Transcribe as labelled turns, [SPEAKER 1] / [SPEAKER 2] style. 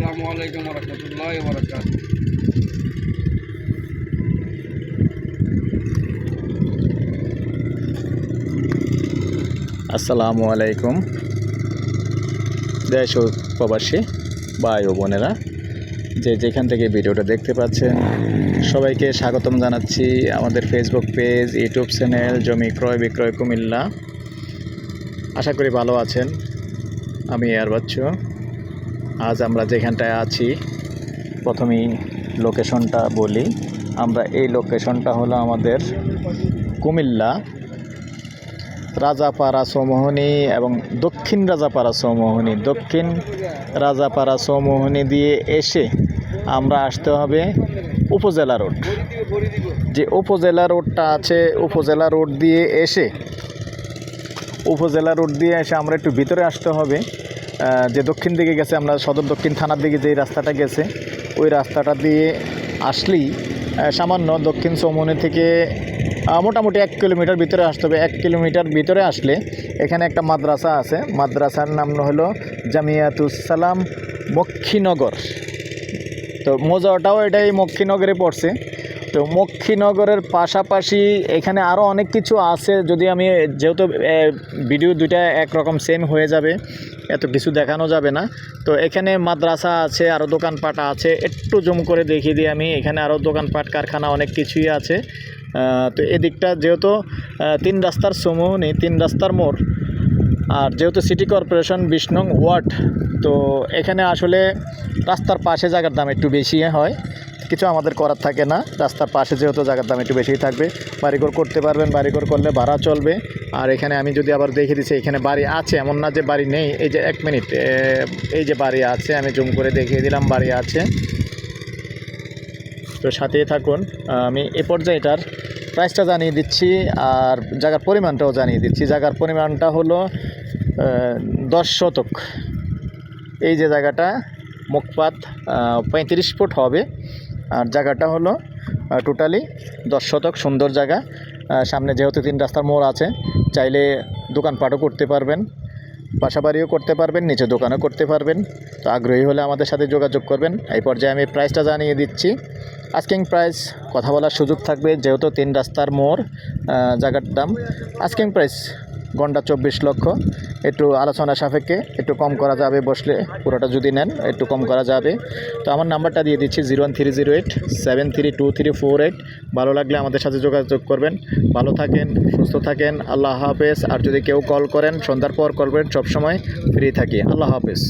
[SPEAKER 1] আসসালামু আলাইকুম রহমতুল্লাহ বরকাত
[SPEAKER 2] আসসালামু আলাইকুম দেশ প্রবাসী ভাই ও বোনেরা, যে যেখান থেকে ভিডিওটা দেখতে পাচ্ছেন, সবাইকে স্বাগতম জানাচ্ছি আমাদের ফেসবুক পেজ ইউটিউব চ্যানেল জমি ক্রয় বিক্রয় কুমিল্লা। আশা করি ভালো আছেন। আমি আর বাচ্চু আজ আমরা যেখানটায় আছি, প্রথমেই লোকেশনটা বলি। আমরা এই লোকেশনটা হলো আমাদের কুমিল্লা রাজাপাড়া চৌমোহনী এবং দক্ষিণ রাজাপাড়া চৌমোহনী দক্ষিণ রাজাপাড়া চৌমোহনী দিয়ে এসে আমরা আসতে হবে উপজেলা রোড। যে উপজেলা রোডটা আছে, উপজেলা রোড দিয়ে এসে, উপজেলা রোড দিয়ে এসে আমরা একটু ভিতরে আসতে হবে। যে দক্ষিণ দিকে গেছে, আমরা সদর দক্ষিণ থানার দিকে যেই রাস্তাটা গেছে, ওই রাস্তাটা দিয়ে আসলেই সামান্য দক্ষিণ চৌমনি থেকে মোটামুটি এক কিলোমিটার ভিতরে আসতে হবে। এক কিলোমিটার ভিতরে আসলে এখানে একটা মাদ্রাসা আছে। মাদ্রাসার নাম হলো জামিয়াতুসালাম মক্ষীনগর। তো মজাটাও এটাই, মক্ষীনগরে পড়ছে। তো মক্ষীনগরের পাশাপাশি এখানে আরও অনেক কিছু আছে। যদি আমি, যেহেতু ভিডিও দুইটা একরকম সেম হয়ে যাবে, এত কিছু দেখানো যাবে না। তো এখানে মাদ্রাসা আছে আরও দোকানপাট আছে। একটু জুম করে দেখিয়ে দিই আমি, এখানে আরও দোকানপাট, কারখানা অনেক কিছুই আছে। তো এদিকটা যেহেতু তিন রাস্তার সমূহ নেই তিন রাস্তার মোড়। আর যেহেতু সিটি কর্পোরেশন বিশ ওয়ার্ড, তো এখানে আসলে রাস্তার পাশে জায়গার দাম একটু বেশি হয়। কিছু আমাদের করার থাকে না। রাস্তার পাশে যেহেতু জায়গার দাম একটু বেশিই থাকবে। বাড়িঘর করতে পারবেন, বাড়িঘর করলে ভাড়া চলবে। আর এখানে আমি যদি আবার দেখে দিচ্ছি, এখানে বাড়ি আছে, এমন না যে বাড়ি নেই। এই যে এক মিনিট এই যে বাড়ি আছে, আমি জুম করে দেখিয়ে দিলাম, বাড়ি আছে। তো সাথেই থাকুন, আমি এ পর্যায়ে এটার প্রাইসটা জানিয়ে দিচ্ছি, আর জায়গার পরিমাণটাও জানিয়ে দিচ্ছি। জায়গার পরিমাণটা হলো দশ শতক। এই যে জায়গাটা, মুখপাত পঁয়ত্রিশ ফুট হবে। আর জায়গাটা হলো টোটালি দশ শতক সুন্দর জায়গা। সামনে যেহেতু তিন রাস্তার মোড় আছে, চাইলে দোকানপাটও করতে পারবেন বাড়িও করতে পারবেন, নিচে দোকানও করতে পারবেন। তো আগ্রহী হলে আমাদের সাথে যোগাযোগ করবেন। এই পর্যায়ে আমি প্রাইসটা জানিয়ে দিচ্ছি। আস্কিং প্রাইস কথা বলার সুযোগ থাকবে, যেহেতু তিন রাস্তার মোড় জায়গার দাম। আস্কিং প্রাইস ঘণ্টা চব্বিশ লক্ষ। একটু আলোচনা সাপেক্ষে, একটু কম করা যাবে বসলে, পুরোটা যদি নেন, একটু কম করা যাবে। তো আমার নাম্বারটা দিয়ে দিচ্ছি, zero one three zero eight, seven three two three four eight. ভালো লাগলে আমাদের সাথে যোগাযোগ করবেন। ভালো থাকেন, সুস্থ থাকেন, আল্লাহ হাফেজ। আর যদি কেউ কল করেন, সন্ধ্যার পর করবেন সবসময় ফ্রি থাকি। আল্লাহ হাফেজ।